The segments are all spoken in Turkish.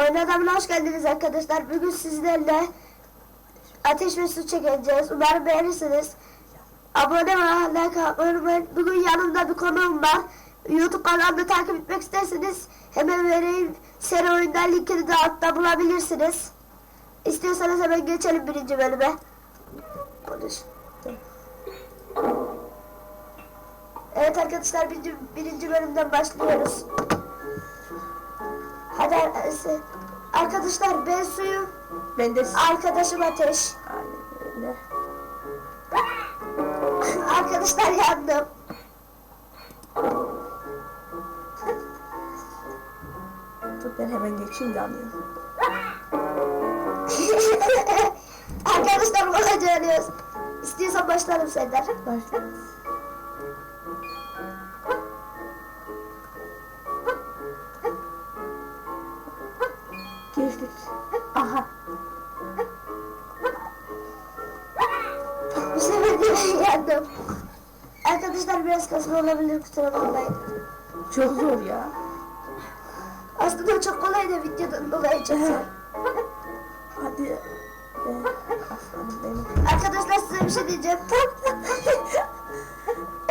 Oynadamına hoş geldiniz arkadaşlar. Bugün sizlerle ateş ve su çekeceğiz. Umarım beğenirsiniz. Abone ve like atmayı unutmayın. Bugün yanımda bir konuğum var. YouTube kanalımda takip etmek isterseniz hemen vereyim. Seri oyundan linkini de altta bulabilirsiniz. İstiyorsanız hemen geçelim birinci bölüme. Evet arkadaşlar birinci, birinci bölümden başlıyoruz. Hadi arkadaşlar. Ben suyum. Ben de Arkadaşım ateş. Aynen öyle. Arkadaşlar yandım. Dur ben hemen geçeyim de alayım. Arkadaşlar bana dönüyoruz. İstiyorsan başlarım senden. Başla. Kasma olabilir kusura bakmayın. Çok zor ya. Aslında çok kolay da videodan dolayı çok zor. Hadi. Arkadaşlar size bir şey diyeceğim.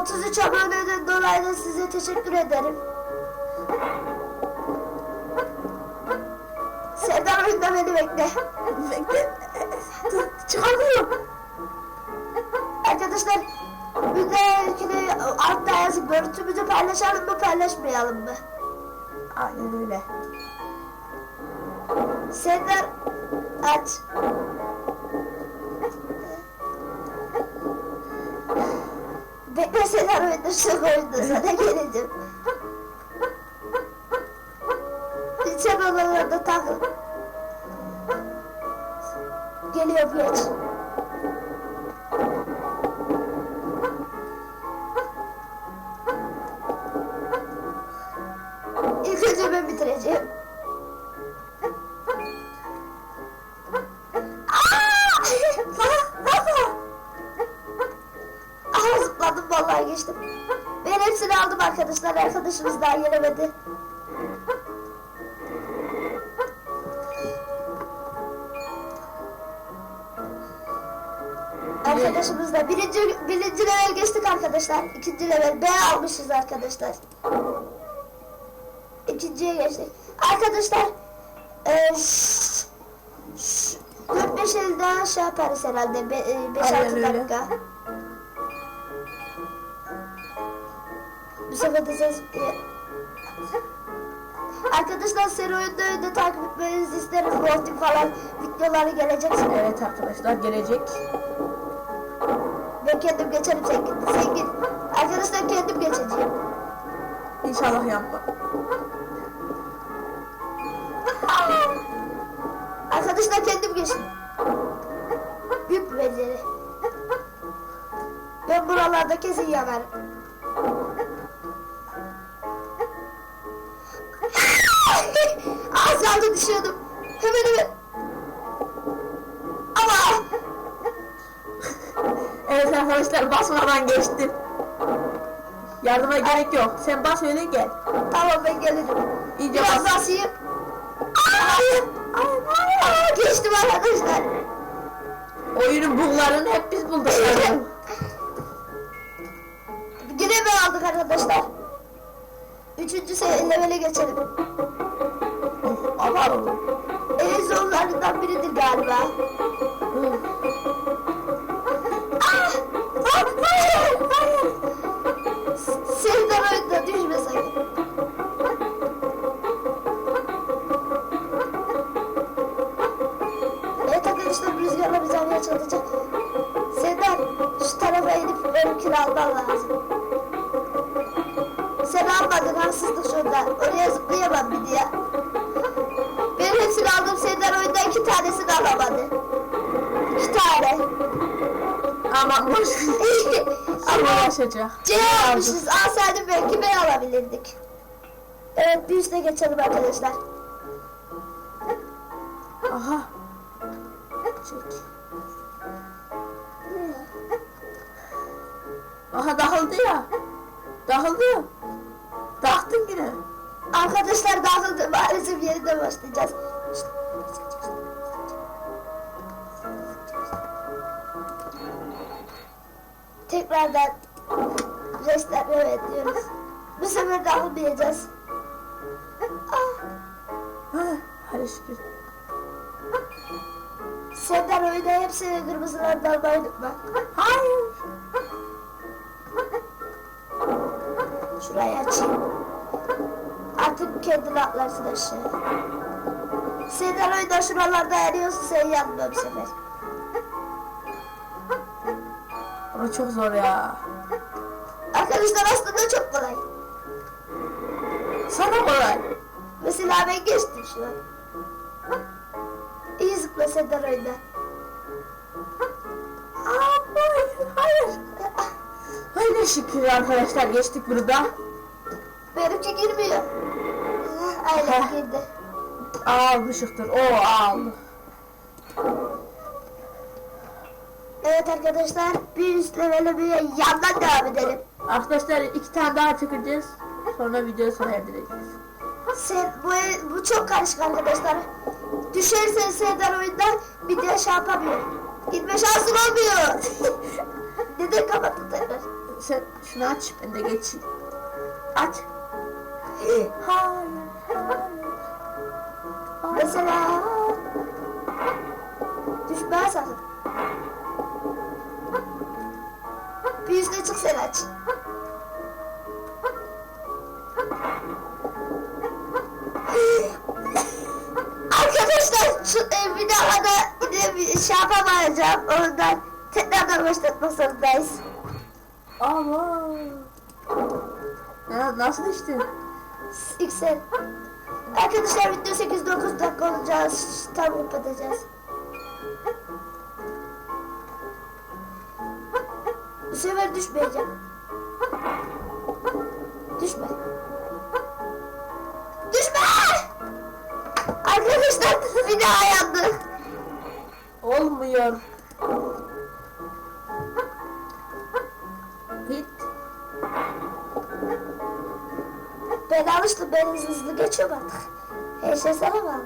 33 aboneden dolayı da size teşekkür ederim. Serdar oyunda beni bekle. Bekle. Paylaşalım mı paylaşmayalım mı? Aynen öyle. Serdar aç. Bekle Serdar şu oyunda sana geleceğim. Sen oralarda takıl. Geliyorum geç. Önce ben bitireceğim. Aha zıpladım vallahi geçtim. Ben hepsini aldım arkadaşlar. Arkadaşımız daha gelemedi. Arkadaşımız da birinci, birinci level geçtik arkadaşlar. İkinci level B almışız arkadaşlar. İkinciye geçtik. Arkadaşlar eee 4-5 el daha şey yaparız herhalde. 5-6 Aynen öyle. dakika. Bu sefer de ses... Arkadaşlar seri oyunda önde takip etmenizi isterim. Volting falan videoları gelecek. Evet arkadaşlar gelecek. Ben kendim geçerim sen git. Sen git. Arkadaşlar kendim geçeceğim. İnşallah yapma. Arkadaşlar kendim geçtim. Büyük beceri. Ben buralarda kesin yanarım. Az kaldı düşüyordum. Hemen hemen. Ama Evet arkadaşlar basmadan geçtim. Yardıma gerek yok. Sen bas öyle gel. tamam ben gelirim. İyice Biraz bas. basayım. Buglarını hep biz bulduk. Yine ben aldık arkadaşlar. Üçüncü se- levele geçelim. Ama En zorlarından biridir galiba. Alman lazım. Sen almadın haksızlık şurada. Oraya zıplayamam bir diye. Ben hepsini aldım. Serdar oyunda iki tanesini alamadı. İki tane. Aman boş. Ama Ama ulaşacak. C almışız. Alsaydım belki B alabilirdik. Evet bir üste geçelim arkadaşlar. Aha. Çek. Aha dağıldı ya. Dağıldı. Dağıttın yine. Arkadaşlar dağıldı. Maalesef yeniden başlayacağız. Tekrardan restart evet diyoruz. Bu sefer dağılmayacağız. Ah, Ha, hadi şükür. senden oyunda hepsini kırmızılardan unutma. Hayır. Şurayı açayım. Artık kendini atlarsın aşağı. Senden oyunda şuralarda eriyorsun sen yanma bir sefer. Ama çok zor ya. Arkadaşlar aslında çok kolay. Sana kolay. Mesela ben geçtim şu an. İyi zıpla Serdar Şükür arkadaşlar geçtik burada. Benimki girmiyor. Aynen girdi. Almışıktır. O aldı. Evet arkadaşlar bir üst levele bir yandan devam edelim. Arkadaşlar iki tane daha çekeceğiz. Sonra videoyu sona erdireceğiz. Sen, bu, bu çok karışık arkadaşlar. Düşersen Serdar oyunda bir de şey yapamıyor. Gitme şansın olmuyor. Neden kapattın tekrar? Sen şunu aç ben de geçeyim. Aç. Hayır. Hayır. Mesela düşmeye sakın. Bir üstüne çık sen aç. Arkadaşlar şu e, bir daha da şey yapamayacağım. Ondan tekrardan başlatmak zorundayız. Allah. Ya nasıl işte? Yüksel. Arkadaşlar video 8-9 dakika olacağız. Tam kapatacağız. Bu sefer düşmeyeceğim. Düşme. Düşme! Arkadaşlar bir daha yandı. Olmuyor. Ben alıştım. Ben hızlı geçiyorum artık. Her şey sana bağlı.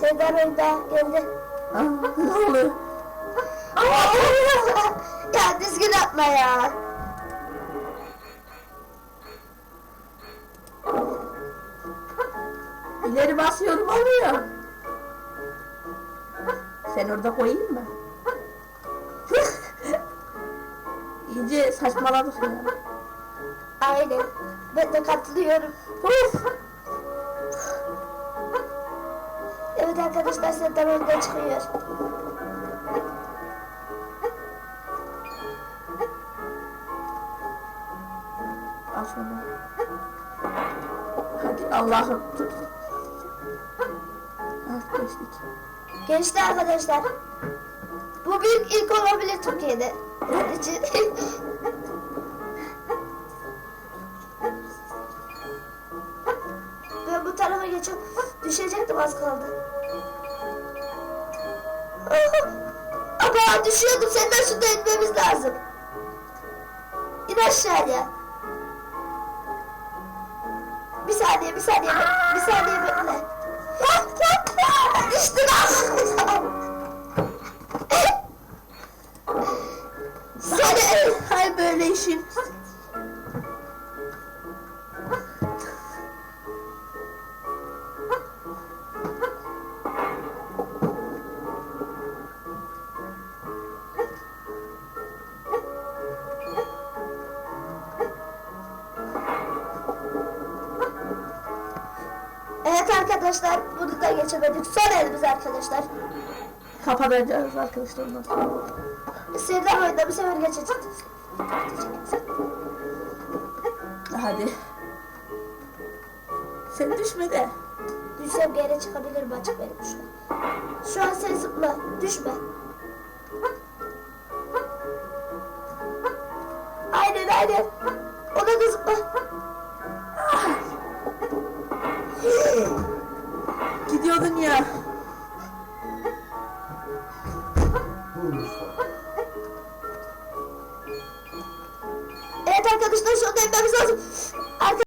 Serdar oyunda geldi. Ne oluyor? ya düzgün atma ya. İleri basıyorum oluyor. Sen orada koyayım mı? İyice saçmaladık ya. Aynen. Ben de katılıyorum. Of. Evet arkadaşlar Serdar oyunda çıkıyor. Al şunu. Hadi Allah'ım. Ah geçtik. Geçti arkadaşlar. Bu büyük ilk olabilir Türkiye'de. Onun için. Düşecektim az kaldı. Ama düşüyordum. Senden şurada inmemiz lazım. İn aşağıya. Bir saniye, bir saniye, bir saniye bekle. Düştü lan. Seni Hay böyle işin. arkadaşlar burada da geçemedik. Son elimiz arkadaşlar. Kapanacağız arkadaşlar ondan sonra. Sırlar oyunda bir sefer geçeceğiz. Hadi. Sen düşme de. Düşsem geri çıkabilirim açık benim şu an. Şu an sen zıpla. Düşme. Aynen aynen. Ona da zıpla. Ah! Gidiyordun ya. Evet arkadaşlar şu anda etmemiz lazım.